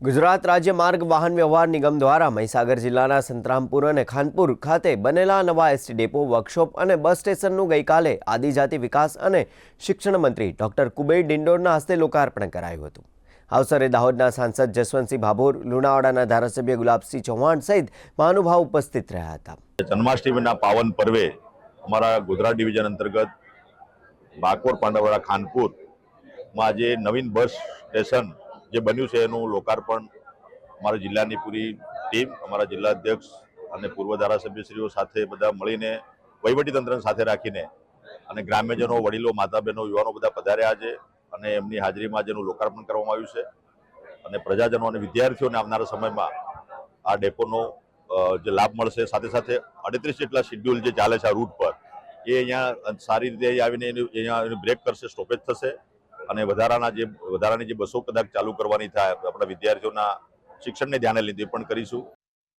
ગુજરાત રાજ્ય માર્ગ વાહન વ્યવહાર નિગમ દ્વારા મહીસાગર જિલ્લાના સંતરામપુર અને ખાનપુર ખાતે બનેલા નવા એસટી ડેપો, વર્કશોપ અને બસ સ્ટેશનનું ગઈકાલે આદિજાતિ વિકાસ અને શિક્ષણ મંત્રી ડોક્ટર કુબેર ડિંડોરના હસ્તે લોકાર્પણ કરાયું હતું. અવસરે દાહોદના સાંસદ જસવંતસિંહ ભાભોર, લુણાવાડાના ધારાસભ્ય ગુલાબસિંહ ચૌહાણ સહિત મહાનુભાવ ઉપસ્થિત રહ્યા હતા. જન્માષ્ટમીના પાવન પર્વે અમારા ગુજરાત ડિવિઝન અંતર્ગત બાકોર પાંડવાડા ખાનપુરમાં આજે નવીન બસ સ્ટેશન જે બન્યું છે એનું લોકાર્પણ અમારા જિલ્લાની પૂરી ટીમ, અમારા જિલ્લા અધ્યક્ષ અને પૂર્વ ધારાસભ્યશ્રીઓ સાથે બધા મળીને વહીવટીતંત્રને સાથે રાખીને અને ગ્રામ્યજનો, વડીલો માતા બહેનો યુવાનો બધા પધાર્યા છે અને એમની હાજરીમાં જેનું લોકાર્પણ કરવામાં આવ્યું છે. અને પ્રજાજનો અને વિદ્યાર્થીઓને આવનારા સમયમાં આ ડેપોનો જે લાભ મળશે સાથે સાથે અડત્રીસ જેટલા શેડ્યુલ જે ચાલે છે આ રૂટ પર, એ અહીંયા સારી રીતે આવીને એનું, અહીંયા બ્રેક કરશે, સ્ટોપેજ થશે. અને વધારાના જે, વધારાની જે બસો કદાચ ચાલુ કરવાની થાય આપણા વિદ્યાર્થીઓના શિક્ષણને ધ્યાને લીધે પણ કરીશું.